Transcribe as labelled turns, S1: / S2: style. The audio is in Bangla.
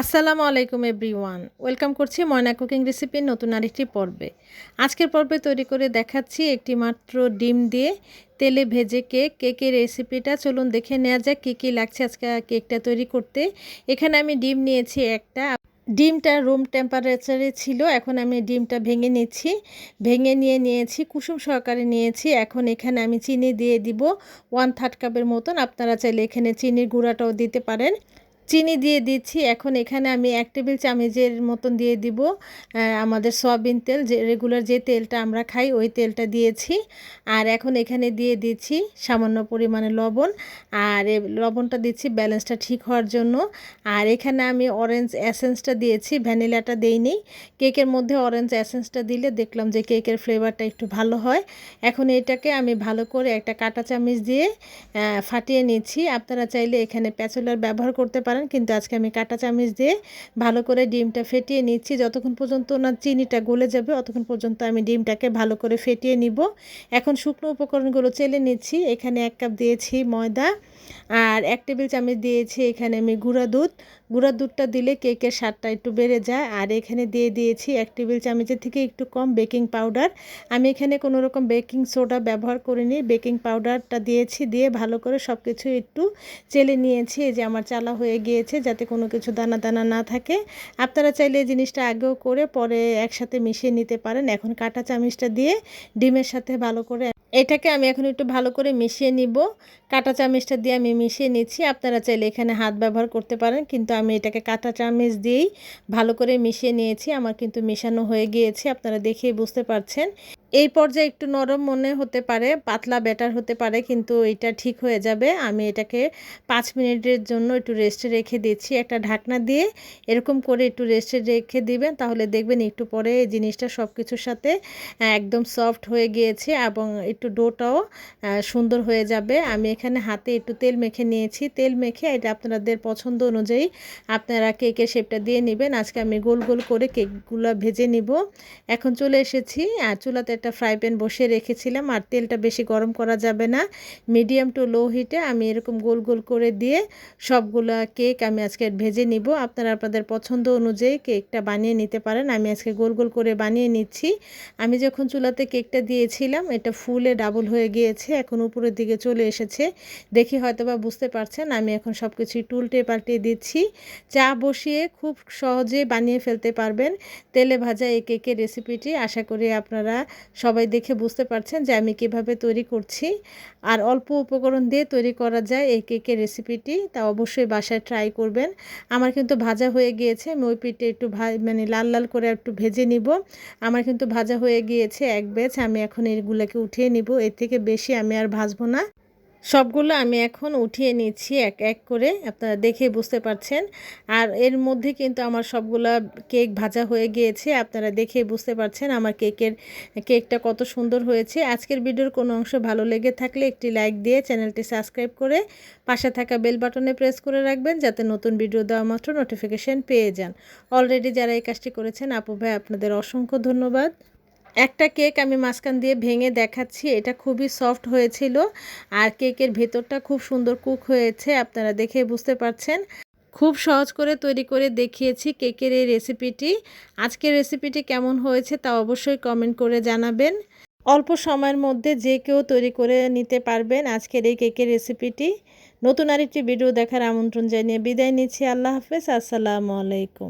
S1: আসসালামু আলাইকুম, এভরিওয়ান। ওয়েলকাম করছি ময়না কুকিং রেসিপির নতুন আরেকটি পর্বে। আজকের পর্বে তৈরি করে দেখাচ্ছি একটি মাত্র ডিম দিয়ে তেলে ভেজে কেক। কেকের রেসিপিটা চলুন দেখে নেওয়া যাক কী কী লাগছে আজকে কেকটা তৈরি করতে। এখানে আমি ডিম নিয়েছি একটা। ডিমটা রুম টেম্পারেচারে ছিল, এখন আমি ডিমটা ভেঙে নিচ্ছি। ভেঙে নিয়ে নিয়েছি, কুসুম সহকারে নিয়েছি। এখন এখানে আমি চিনি দিয়ে দিব। ওয়ান থার্ড কাপের মতন। আপনারা চাইলে এখানে চিনির গুঁড়াটাও দিতে পারেন। চিনি দিয়ে দিচ্ছি। এখন এখানে আমি এক টেবিল চামচের মতন দিয়ে দিব আমাদের সয়াবিন তেল। যে রেগুলার যে তেলটা আমরা খাই, ওই তেলটা দিয়েছি। আর এখন এখানে দিয়ে দিচ্ছি সামান্য পরিমাণে লবণ। আর লবণটা দিচ্ছি ব্যালেন্সটা ঠিক হওয়ার জন্য। আর এখানে আমি অরেঞ্জ অ্যাসেন্সটা দিয়েছি, ভ্যানিলাটা দেইনি। কেকের মধ্যে অরেঞ্জ অ্যাসেন্সটা দিলে দেখলাম যে কেকের ফ্লেভারটা একটু ভালো হয়। এখন এটাকে আমি ভালো করে একটা কাঁটা চামচ দিয়ে ফাটিয়ে নিচ্ছি। আপনারা চাইলে এখানে প্যাচুলার ব্যবহার করতে পারেন। পারেন, কিন্তু আজকে আমি কাটা চামচ দিয়ে ভালো করে ডিমটা ফেটিয়ে নিচ্ছি। যতক্ষণ পর্যন্ত না চিনিটা গলে যাবে, অতক্ষণ পর্যন্ত আমি ডিমটাকে ভালো করে ফেটিয়ে নিব। এখন শুকনো উপকরণগুলো চেলে নিচ্ছি। এখানে এক কাপ দিয়েছি ময়দা আর এক টেবিল চামচ দিয়েছি এখানে আমি গুঁড়া দুধ। গুঁড়া দুধটা দিলে কেকের স্বাদটা একটু বেড়ে যায়। আর এখানে দিয়ে দিয়েছি এক টেবিল চামচের থেকে একটু কম বেকিং পাউডার। আমি এখানে কোনো রকম বেকিং সোডা ব্যবহার করিনি। বেকিং পাউডারটা দিয়েছি, দিয়ে ভালো করে সব কিছু একটু চেলে নিয়েছি। যে আমার চালা হয়ে গিয়েছে, যাতে কোনো কিছু দানা দানা না থাকে। আপনারা চাইলে এই জিনিসটা আগেও করে পরে একসাথে মিশিয়ে নিতে পারেন। এখন কাটা চামচটা দিয়ে ডিমের সাথে ভালো করে এটাকে আমি এখন একটু ভালো করে মিশিয়ে নিব। কাটা চামচটা দিয়ে আমি মিশিয়ে নিচ্ছি। আপনারা চাইলে এখানে হাত ব্যবহার করতে পারেন, কিন্তু আমি এটাকে কাটা চামচ দিয়েই ভালো করে মিশিয়ে নিয়েছি। আমার কিন্তু মেশানো হয়ে গিয়েছে, আপনারা দেখেই বুঝতে পারছেন। এই পর্যায়ে একটু নরম মনে হতে পারে, পাতলা ব্যাটার হতে পারে, কিন্তু এটা ঠিক হয়ে যাবে। আমি এটাকে পাঁচ মিনিটের জন্য একটু রেস্টে রেখে দিচ্ছি। একটা ঢাকনা দিয়ে এরকম করে একটু রেস্টে রেখে দিবেন, তাহলে দেখবেন একটু পরে এই জিনিসটা সব কিছুর সাথে একদম সফট হয়ে গিয়েছে এবং একটু ডোটাও সুন্দর হয়ে যাবে। আমি এখানে হাতে একটু তেল মেখে নিয়েছি। তেল মেখে এটা আপনাদের পছন্দ অনুযায়ী আপনারা কেকের শেপটা দিয়ে নেবেন। আজকে আমি গোল গোল করে কেকগুলো ভেজে নিব। এখন চলে এসেছি আর চুলাতে একটা ফ্রাই প্যান বসিয়ে রেখেছিলাম আর তেলটা বেশি গরম করা যাবে না। মিডিয়াম টু লো হিটে আমি এরকম গোল গোল করে দিয়ে সবগুলো কেক আমি আজকে ভেজে নিব। আপনারা আপনাদের পছন্দ অনুযায়ী কেকটা বানিয়ে নিতে পারেন। আমি আজকে গোল গোল করে বানিয়ে নিচ্ছি। আমি যখন চুলাতে কেকটা দিয়েছিলাম, এটা ফুলে ডাবল হয়ে গিয়েছে, এখন উপরের দিকে চলে এসেছে। দেখি হয়তো বা বুঝতে পারছেন, আমি এখন সব কিছুই টুলটে পাল্টে দিচ্ছি। চা বসিয়ে খুব সহজে বানিয়ে ফেলতে পারবেন। তেলে ভাজা এই কেকের রেসিপিটি আশা করি আপনারা সবাই দেখে বুঝতে পারছেন যে আমি কীভাবে তৈরি করছি। আর অল্প উপকরণ দিয়ে তৈরি করা যায় এই কেকের রেসিপিটি, তা অবশ্যই বাসায় ট্রাই করবেন। আমার কিন্তু ভাজা হয়ে গিয়েছে, আমি ওই পিঠে একটু মানে লাল লাল করে একটু ভেজে নিব। আমার কিন্তু ভাজা হয়ে গিয়েছে এক বেচ আমি এখন এগুলোকে উঠিয়ে নিব, এর থেকে বেশি আমি আর ভাজবো না। সবগুলো আমি এখন উঠিয়ে নিচ্ছি এক এক করে, আপনারা দেখে বুঝতে পারছেন। আর এর মধ্যে কিন্তু আমার সবগুলো কেক ভাজা হয়ে গিয়েছে, আপনারা দেখে বুঝতে পারছেন আমার কেকের, কেকটা কত সুন্দর হয়েছে। আজকের ভিডিওর কোনো অংশ ভালো লেগে থাকলে একটি লাইক দিয়ে চ্যানেলটি সাবস্ক্রাইব করে পাশে থাকা বেল বাটনে প্রেস করে রাখবেন যাতে নতুন ভিডিও দেওয়া মাত্র নোটিফিকেশান পেয়ে যান। অলরেডি যারা এই কাজটি করেছেন, আপু ভাই, আপনাদের অসংখ্য ধন্যবাদ। একটা কেক আমি মাঝখান দিয়ে ভেঙে দেখাচ্ছি, এটা খুবই সফট হয়েছিল আর কেকের ভেতরটা খুব সুন্দর কুক হয়েছে, আপনারা দেখে বুঝতে পারছেন। খুব সহজ করে তৈরি করে দেখিয়েছি কেকের এই রেসিপিটি। আজকের রেসিপিটি কেমন হয়েছে তা অবশ্যই কমেন্ট করে জানাবেন। অল্প সময়ের মধ্যে যে কেউ তৈরি করে নিতে পারবেন আজকের এই কেকের রেসিপিটি। নতুন আরেকটি ভিডিও দেখার আমন্ত্রণ জানিয়ে বিদায় নিচ্ছি, আল্লাহ হাফেজ, আসসালামু আলাইকুম।